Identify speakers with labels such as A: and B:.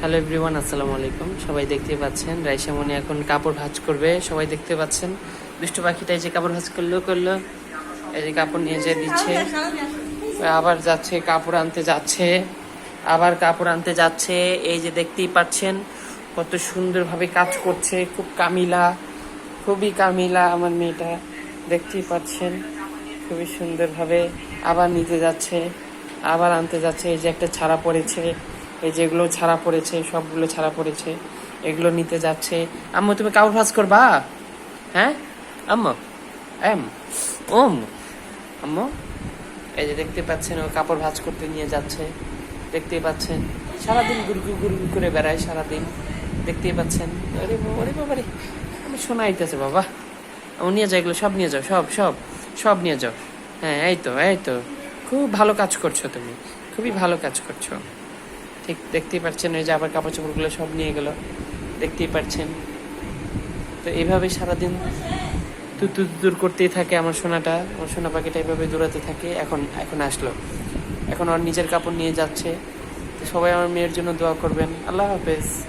A: Hello everyone আসসালামু আলাইকুম। সবাই দেখতে পাচ্ছেন রাইসামণি এখন কাপড় ভাঁজ করবে। সবাই দেখতে পাচ্ছেন, দুষ্টু পাখিটা এই যে কাপড় ভাঁজ করল করল। এই যে কাপড় নিয়ে যে দিচ্ছে। আবার যাচ্ছে, কাপড় আনতে যাচ্ছে। আবার কাপড় আনতে যাচ্ছে। এই যে দেখতেই পাচ্ছেন, কত সুন্দরভাবে কাজ করছে। খুব কামিলা, খুবই কামিলা আমার মেয়েটা। দেখতেই পাচ্ছেন। খুবই সুন্দরভাবে আবার নিতে যাচ্ছে, আবার আনতে যাচ্ছে। এই যে একটা ছাড়া পড়েছে, এই যেগুলো ছাড়া পড়েছে, সবগুলো ছাড়া পড়েছে, এগুলো নিতে যাচ্ছে। আম্মু, তুমি কাপড় ভাঁজ করবা? হ্যাঁ? আম্মু, এম, ওম। আম্মু, এই যে দেখতে পাচ্ছেন, ও কাপড় ভাঁজ করতে নিয়ে যাচ্ছে। দেখতেই পাচ্ছেন, সারাদিন গুরগু গুরগু করে বেড়ায়, সারাদিন। দেখতেই পাচ্ছেন আরে বাবা রে বাবা রে আমি শোনা আইতেছে বাবা। নিয়ে যাও, এগুলো সব নিয়ে যাও, সব সব সব নিয়ে যাও। হ্যাঁ এই তো এই তো। খুব ভালো কাজ করছ তুমি। খুবই ভালো কাজ করছ। ঠিক, দেখতেই পাচ্ছেন ওই যে আবার কাপড় চোপড়গুলো সব নিয়ে গেল। দেখতেই পাচ্ছেন তো এইভাবে সারাদিন তুতু দূর করতেই থাকে আমার সোনাটা। আমার সোনা পাখিটা এইভাবে দৌড়াতে থাকে। এখন এখন আসলো। এখন ওর নিজের কাপড় নিয়ে যাচ্ছে। সবাই আমার মেয়ের জন্য দোয়া করবেন। আল্লাহ হাফেজ।